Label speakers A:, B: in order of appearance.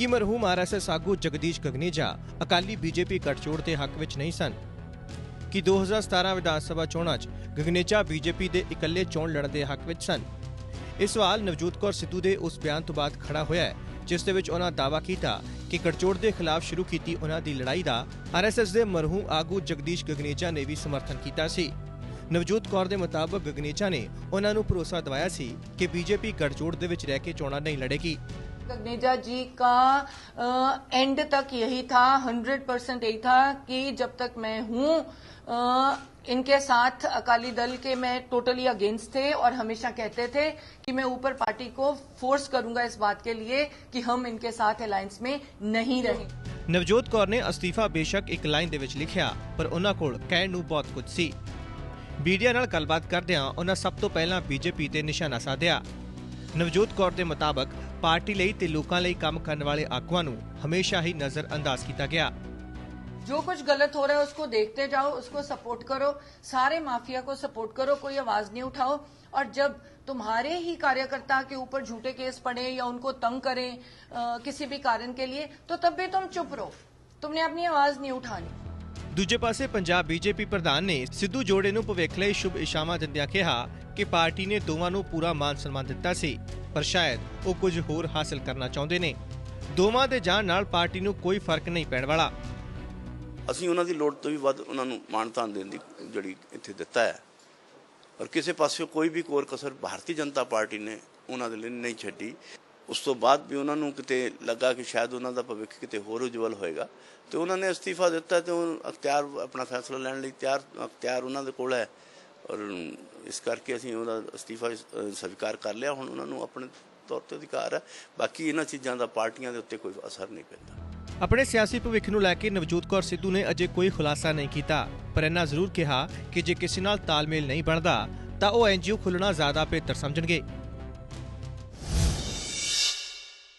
A: ਕਿ ਮਰਹੂਮ ਆਰਐਸਐਸ ਆਗੂ ਜਗਦੀਸ਼ ਗਗਨੇਜਾ ਅਕਾਲੀ ਬੀਜੇਪੀ ਗੱਠਜੋੜ ਦੇ ਹੱਕ ਵਿੱਚ ਨਹੀਂ ਸਨ? ਕਿ 2017 ਵਿਧਾਨ ਸਭਾ ਚੋਣਾਂ 'ਚ ਗਗਨੇਜਾ ਬੀਜੇਪੀ ਦੇ ਇਕੱਲੇ ਚੋਣ ਲੜਨ ਦੇ ਹੱਕ ਵਿੱਚ ਸਨ? ਇਹ ਸਵਾਲ ਨਵਜੋਤ ਕੌਰ ਸਿੱਧੂ ਦੇ ਉਸ ਬਿਆਨ ਤੋਂ ਬਾਅਦ ਖੜਾ ਹੋਇਆ ਹੈ, ਜਿਸ ਦੇ ਵਿੱਚ ਉਹਨਾਂ ਦਾਅਵਾ ਕੀਤਾ ਕਿ ਗੱਠਜੋੜ ਦੇ ਖਿਲਾਫ ਸ਼ੁਰੂ ਕੀਤੀ ਉਹਨਾਂ ਦੀ ਲੜਾਈ ਦਾ ਆਰਐਸਐਸ ਦੇ ਮਰਹੂਮ ਆਗੂ ਜਗਦੀਸ਼ ਗਗਨੇਜਾ ਨੇ ਵੀ ਸਮਰਥਨ ਕੀਤਾ ਸੀ। ਨਵਜੋਤ ਕੌਰ ਦੇ ਮੁਤਾਬਕ ਗਗਨੇਜਾ ਨੇ ਉਹਨਾਂ ਨੂੰ ਭਰੋਸਾ ਦਿਵਾਇਆ ਸੀ ਕਿ ਬੀਜੇਪੀ ਗੱਠਜੋੜ ਦੇ ਵਿੱਚ ਰਹਿ ਕੇ ਚੋਣਾਂ ਨਹੀਂ ਲੜੇਗੀ।
B: गगनेजा जी का एंड तक यही था हंड्रेड परसेंट यही था कि जब तक मैं हूं अ, इनके साथ अकाली दल के मैं टोटली अगेंस्ट थे और हमेशा कहते थे कि मैं ऊपर पार्टी को फोर्स करूंगा इस बात के लिए कि हम इनके साथ अलायंस में नहीं रहें
A: ਨਵਜੋਤ ਕੌਰ ਨੇ ਅਸਤੀਫਾ ਬੇਸ਼ੱਕ ਇੱਕ ਲਾਈਨ ਦੇ ਵਿੱਚ ਲਿਖਿਆ ਪਰ ਉਹਨਾਂ ਕੋਲ ਕਹਿਣ ਨੂੰ ਬਹੁਤ ਕੁਝ ਸੀ ਮੀਡੀਆ ਨਾਲ ਗੱਲਬਾਤ ਕਰਦਿਆਂ ਉਹਨਾਂ ਸਭ ਤੋਂ ਪਹਿਲਾਂ ਬੀਜੇਪੀ ਤੇ ਨਿਸ਼ਾਨਾ ਸਾਧਿਆ ਨਵਜੋਤ ਕੌਰ ਦੇ ਮੁਤਾਬਕ ਪਾਰਟੀ ਲਈ ਤੇ ਲੋਕਾਂ ਲਈ ਕੰਮ ਕਰਨ ਵਾਲੇ ਆਗੂਆਂ ਨੂੰ ਹਮੇਸ਼ਾ ਹੀ ਨਜ਼ਰ ਅੰਦਾਜ਼ ਕੀਤਾ ਗਿਆ
B: जो कुछ गलत हो रहा है उसको देखते जाओ उसको सपोर्ट करो सारे माफिया को सपोर्ट करो कोई आवाज नहीं उठाओ और जब तुम्हारे ही कार्यकर्ता के ऊपर झूठे केस पड़े या उनको तंग करें अ, किसी भी कारण के लिए तो तब भी तुम चुप रहो तुमने अपनी आवाज नहीं उठानी
A: ਦੂਜੇ ਪਾਸੇ ਪੰਜਾਬ ਬੀਜੇਪੀ ਪ੍ਰਧਾਨ ਨੇ ਸਿੱਧੂ ਜੋੜੇ ਨੂੰ ਭਵਿੱਖ ਲਈ ਸ਼ੁਭ ਇਸ਼ਾਰਾ ਦਿੰਦਿਆਂ ਕਿਹਾ ਕਿ ਪਾਰਟੀ ਨੇ ਦੋਵਾਂ ਨੂੰ ਪੂਰਾ ਮਾਨ ਸਨਮਾਨ ਦਿੱਤਾ ਸੀ, ਪਰ ਸ਼ਾਇਦ ਉਹ ਕੁਝ ਹੋਰ ਹਾਸਲ ਕਰਨਾ ਚਾਹੁੰਦੇ ਨੇ। ਦੋਵਾਂ ਦੇ ਜਾਣ ਨਾਲ ਪਾਰਟੀ ਨੂੰ ਕੋਈ ਫ਼ਰਕ ਨਹੀਂ ਪੈਣ ਵਾਲਾ।
C: ਅਸੀਂ ਉਹਨਾਂ ਦੀ ਲੋੜ ਤੋਂ ਵੀ ਵੱਧ ਉਹਨਾਂ ਨੂੰ ਮਾਨਤਾਨ ਦੇਣ ਦੀ ਜਿਹੜੀ ਇੱਥੇ ਦਿੱਤਾ ਹੈ। ਔਰ ਕਿਸੇ ਪਾਸੇ ਕੋਈ ਵੀ ਕੋਰ ਕਸਰ ਭਾਰਤੀ ਜਨਤਾ ਪਾਰਟੀ ਨੇ ਉਹਨਾਂ ਦੇ ਲਈ ਨਹੀਂ ਛੱਡੀ। ਉਸ ਤੋਂ ਬਾਅਦ ਵੀ ਉਹਨਾਂ ਨੂੰ ਕਿਤੇ ਲੱਗਾ ਕਿ ਸ਼ਾਇਦ ਉਹਨਾਂ ਦਾ ਭਵਿੱਖ ਕਿਤੇ ਹੋਰ ਉਜਵਲ ਹੋਏਗਾ। ਤੇ ਉਹਨਾਂ ਨੇ ਅਸਤੀਫਾ ਦਿੱਤਾ ਤੇ ਉਹ ਅਖਤਿਆਰ ਆਪਣਾ ਫੈਸਲਾ ਲੈਣ ਲਈ ਤਿਆਰ, ਅਖਤਿਆਰ ਉਹਨਾਂ ਦੇ ਕੋਲ ਹੈ। ਔਰ ਇਸ ਕਰਕੇ ਅਸੀਂ ਉਹਦਾ ਅਸਤੀਫਾ ਸਵੀਕਾਰ ਕਰ ਲਿਆ। ਹੁਣ ਉਹਨਾਂ ਨੂੰ ਆਪਣੇ ਤੌਰ ਤੇ ਅਧਿਕਾਰ ਹੈ ਬਾਕੀ ਇਹਨਾਂ ਚੀਜ਼ਾਂ ਦਾ ਪਾਰਟੀਆਂ ਦੇ ਉੱਤੇ ਕੋਈ ਅਸਰ ਨਹੀਂ ਪੈਂਦਾ।
A: ਆਪਣੇ ਸਿਆਸੀ ਭਵਿੱਖ ਨੂੰ ਲੈ ਕੇ ਨਵਜੋਤ ਕੌਰ ਸਿੱਧੂ ਨੇ ਅਜੇ ਕੋਈ ਖੁਲਾਸਾ ਨਹੀਂ ਕੀਤਾ। ਪਰ ਇਹਨਾਂ ਜ਼ਰੂਰ ਕਿਹਾ ਕਿ ਜੇ ਕਿਸੇ ਨਾਲ ਤਾਲਮੇਲ ਨਹੀਂ ਬਣਦਾ, ਤਾਂ ਉਹ ਐਨਜੀਓ ਖੁੱਲਣਾ ਜ਼ਿਆਦਾ ਬਿਹਤਰ ਸਮਝਣਗੇ।